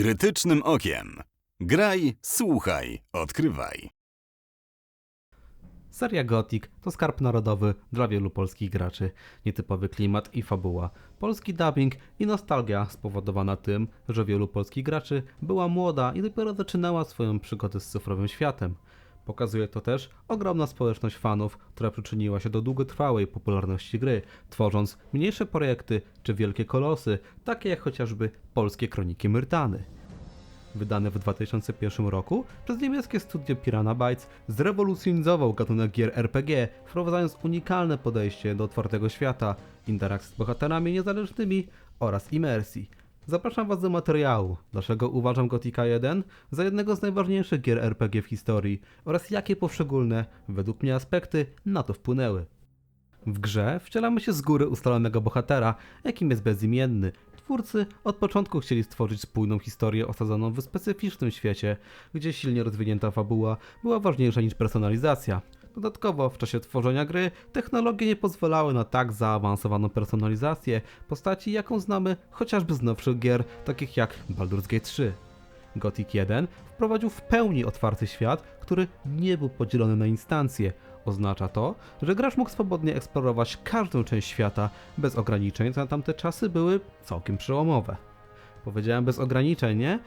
Grytycznym okiem. Graj, słuchaj, odkrywaj. Seria Gothic to skarb narodowy dla wielu polskich graczy. Nietypowy klimat i fabuła, polski dubbing i nostalgia spowodowana tym, że wielu polskich graczy była młoda i dopiero zaczynała swoją przygodę z cyfrowym światem. Pokazuje to też ogromna społeczność fanów, która przyczyniła się do długotrwałej popularności gry, tworząc mniejsze projekty czy wielkie kolosy, takie jak chociażby polskie kroniki Myrtany wydany w 2001 roku przez niemieckie studio Piranha Bytes, zrewolucjonizował gatunek gier RPG, wprowadzając unikalne podejście do otwartego świata, interakcji z bohaterami niezależnymi oraz imersji. Zapraszam Was do materiału, dlaczego uważam Gothica 1 za jednego z najważniejszych gier RPG w historii oraz jakie poszczególne, według mnie aspekty na to wpłynęły. W grze wcielamy się z góry ustalonego bohatera, jakim jest bezimienny. Twórcy od początku chcieli stworzyć spójną historię osadzoną w specyficznym świecie, gdzie silnie rozwinięta fabuła była ważniejsza niż personalizacja. Dodatkowo w czasie tworzenia gry technologie nie pozwalały na tak zaawansowaną personalizację postaci, jaką znamy chociażby z nowszych gier, takich jak Baldur's Gate 3. Gothic 1 wprowadził w pełni otwarty świat, który nie był podzielony na instancje. Oznacza to, że gracz mógł swobodnie eksplorować każdą część świata bez ograniczeń, co na tamte czasy były całkiem przełomowe. Powiedziałem bez ograniczeń, nie?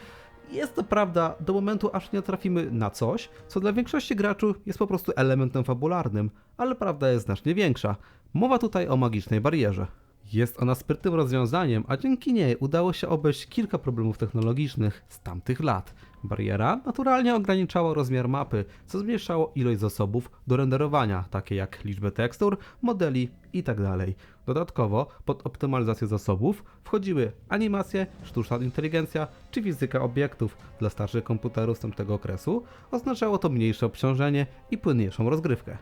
Jest to prawda do momentu, aż nie trafimy na coś, co dla większości graczy jest po prostu elementem fabularnym, ale prawda jest znacznie większa. Mowa tutaj o magicznej barierze. Jest ona sprytnym rozwiązaniem, a dzięki niej udało się obejść kilka problemów technologicznych z tamtych lat. Bariera naturalnie ograniczała rozmiar mapy, co zmniejszało ilość zasobów do renderowania, takie jak liczbę tekstur, modeli itd. Dodatkowo pod optymalizację zasobów wchodziły animacje, sztuczna inteligencja czy fizyka obiektów. Dla starszych komputerów z tamtego okresu oznaczało to mniejsze obciążenie i płynniejszą rozgrywkę.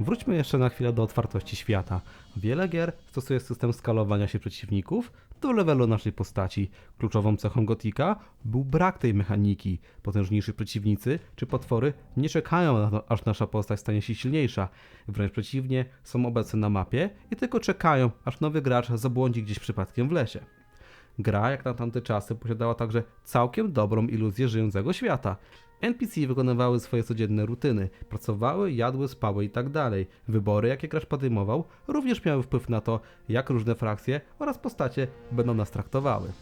Wróćmy jeszcze na chwilę do otwartości świata. Wiele gier stosuje system skalowania się przeciwników do levelu naszej postaci. Kluczową cechą Gotika był brak tej mechaniki. Potężniejsi przeciwnicy czy potwory nie czekają na to, aż nasza postać stanie się silniejsza. Wręcz przeciwnie, są obecne na mapie i tylko czekają, aż nowy gracz zabłądzi gdzieś przypadkiem w lesie. Gra, jak na tamte czasy, posiadała także całkiem dobrą iluzję żyjącego świata. NPC wykonywały swoje codzienne rutyny, pracowały, jadły, spały itd. Wybory, jakie gracz podejmował, również miały wpływ na to, jak różne frakcje oraz postacie będą nas traktowały.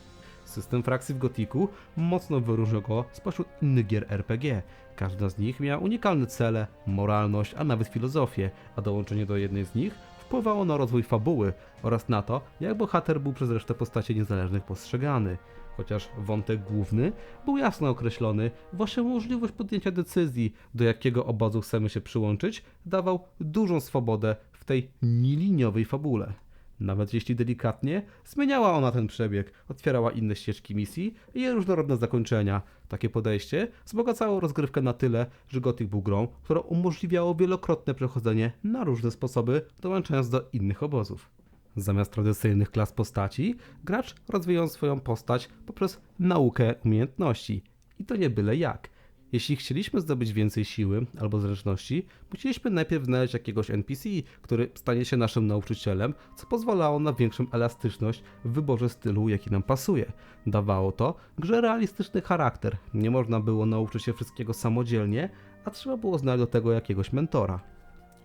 System frakcji w Gotiku mocno wyróżniał go spośród innych gier RPG. Każda z nich miała unikalne cele, moralność, a nawet filozofię, a dołączenie do jednej z nich wpływało na rozwój fabuły oraz na to, jak bohater był przez resztę postaci niezależnych postrzegany. Chociaż wątek główny był jasno określony, właśnie możliwość podjęcia decyzji, do jakiego obozu chcemy się przyłączyć, dawał dużą swobodę w tej nieliniowej fabule. Nawet jeśli delikatnie, zmieniała ona ten przebieg, otwierała inne ścieżki misji i jej różnorodne zakończenia. Takie podejście wzbogacało rozgrywkę na tyle, że Gothic był grą, która umożliwiało wielokrotne przechodzenie na różne sposoby, dołączając do innych obozów. Zamiast tradycyjnych klas postaci, gracz rozwijał swoją postać poprzez naukę umiejętności. I to nie byle jak. Jeśli chcieliśmy zdobyć więcej siły albo zręczności, musieliśmy najpierw znaleźć jakiegoś NPC, który stanie się naszym nauczycielem, co pozwalało na większą elastyczność w wyborze stylu, jaki nam pasuje. Dawało to grze realistyczny charakter. Nie można było nauczyć się wszystkiego samodzielnie, a trzeba było znaleźć do tego jakiegoś mentora.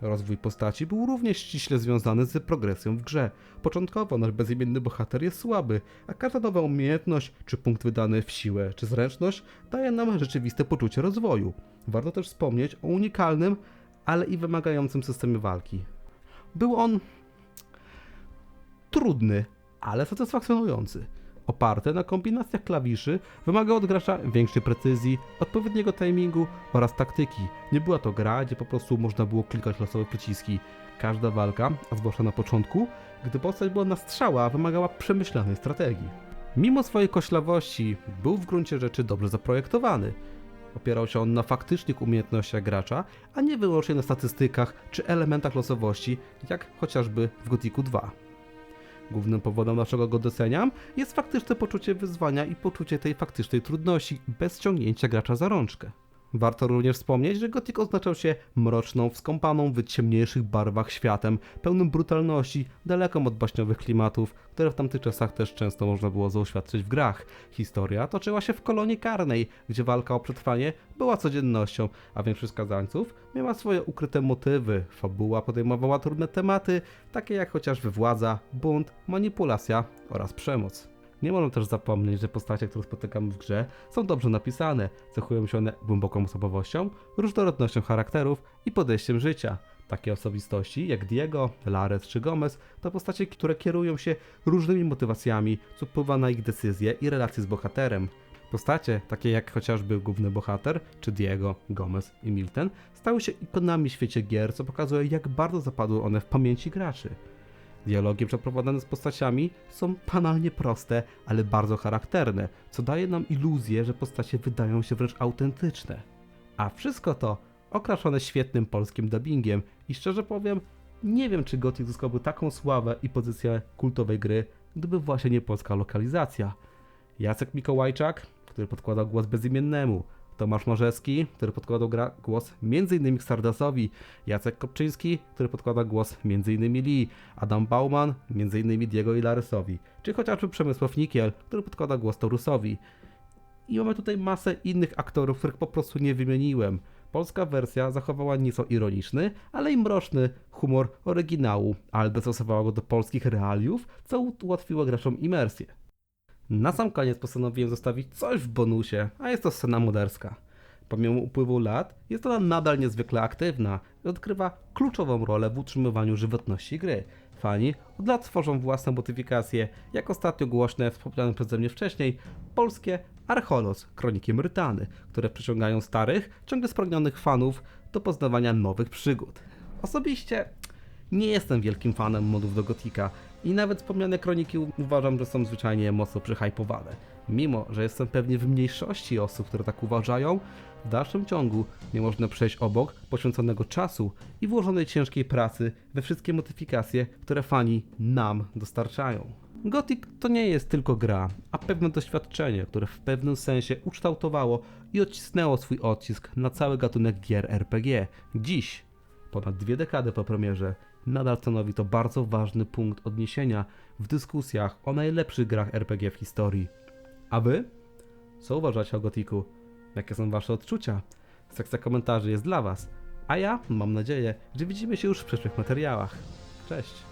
Rozwój postaci był również ściśle związany z progresją w grze. Początkowo nasz bezimienny bohater jest słaby, a każda nowa umiejętność, czy punkt wydany w siłę, czy zręczność daje nam rzeczywiste poczucie rozwoju. Warto też wspomnieć o unikalnym, ale i wymagającym systemie walki. Był on trudny, ale satysfakcjonujący. Oparte na kombinacjach klawiszy, wymaga od gracza większej precyzji, odpowiedniego timingu oraz taktyki. Nie była to gra, gdzie po prostu można było klikać losowe przyciski. Każda walka, a zwłaszcza na początku, gdy postać była nastrzała, wymagała przemyślanej strategii. Mimo swojej koślawości, był w gruncie rzeczy dobrze zaprojektowany. Opierał się on na faktycznych umiejętnościach gracza, a nie wyłącznie na statystykach czy elementach losowości, jak chociażby w Gothicu 2. Głównym powodem, dlaczego go doceniam, jest faktyczne poczucie wyzwania i poczucie tej faktycznej trudności, bez ciągnięcia gracza za rączkę. Warto również wspomnieć, że gotyk oznaczał się mroczną, wskąpaną w ciemniejszych barwach światem, pełnym brutalności, daleką od baśniowych klimatów, które w tamtych czasach też często można było zaoświadczyć w grach. Historia toczyła się w kolonii karnej, gdzie walka o przetrwanie była codziennością, a większość skazańców miała swoje ukryte motywy. Fabuła podejmowała trudne tematy, takie jak chociażby władza, bunt, manipulacja oraz przemoc. Nie można też zapomnieć, że postacie, które spotykamy w grze, są dobrze napisane, cechują się one głęboką osobowością, różnorodnością charakterów i podejściem życia. Takie osobistości jak Diego, Lares czy Gomez to postacie, które kierują się różnymi motywacjami, co wpływa na ich decyzje i relacje z bohaterem. Postacie, takie jak chociażby główny bohater, czy Diego, Gomez i Milton, stały się ikonami w świecie gier, co pokazuje jak bardzo zapadły one w pamięci graczy. Dialogi przeprowadzane z postaciami są banalnie proste, ale bardzo charakterne, co daje nam iluzję, że postacie wydają się wręcz autentyczne. A wszystko to okraszone świetnym polskim dubbingiem i szczerze powiem, nie wiem czy Gothic zyskałby taką sławę i pozycję kultowej gry, gdyby właśnie nie polska lokalizacja. Jacek Mikołajczak, który podkładał głos bezimiennemu, Tomasz Morzewski, który podkładał gra, głos m.in. Stardasowi, Jacek Kopczyński, który podkłada głos m.in. Lee, Adam Bauman, m.in. Diego i Larysowi, czy chociażby Przemysław Nikiel, który podkłada głos Taurusowi. I mamy tutaj masę innych aktorów, których po prostu nie wymieniłem. Polska wersja zachowała nieco ironiczny, ale i mroczny humor oryginału, ale dostosowała go do polskich realiów, co ułatwiło graczom imersję. Na sam koniec postanowiłem zostawić coś w bonusie, a jest to scena moderska. Pomimo upływu lat, jest ona nadal niezwykle aktywna i odgrywa kluczową rolę w utrzymywaniu żywotności gry. Fani od lat tworzą własne modyfikacje, jak ostatnio głośne, wspomniane przeze mnie wcześniej, polskie Archolos, Kroniki Mrytany, które przyciągają starych, ciągle spragnionych fanów do poznawania nowych przygód. Osobiście nie jestem wielkim fanem modów do Gotika i nawet wspomniane kroniki uważam, że są zwyczajnie mocno przyhypowane. Mimo, że jestem pewnie w mniejszości osób, które tak uważają, w dalszym ciągu nie można przejść obok poświęconego czasu i włożonej ciężkiej pracy we wszystkie modyfikacje, które fani nam dostarczają. Gothic to nie jest tylko gra, a pewne doświadczenie, które w pewnym sensie ukształtowało i odcisnęło swój odcisk na cały gatunek gier RPG. Dziś, ponad dwie dekady po premierze, nadal stanowi to bardzo ważny punkt odniesienia w dyskusjach o najlepszych grach RPG w historii. A wy? Co uważacie o Gothicu? Jakie są wasze odczucia? Sekcja komentarzy jest dla was. A ja mam nadzieję, że widzimy się już w przyszłych materiałach. Cześć!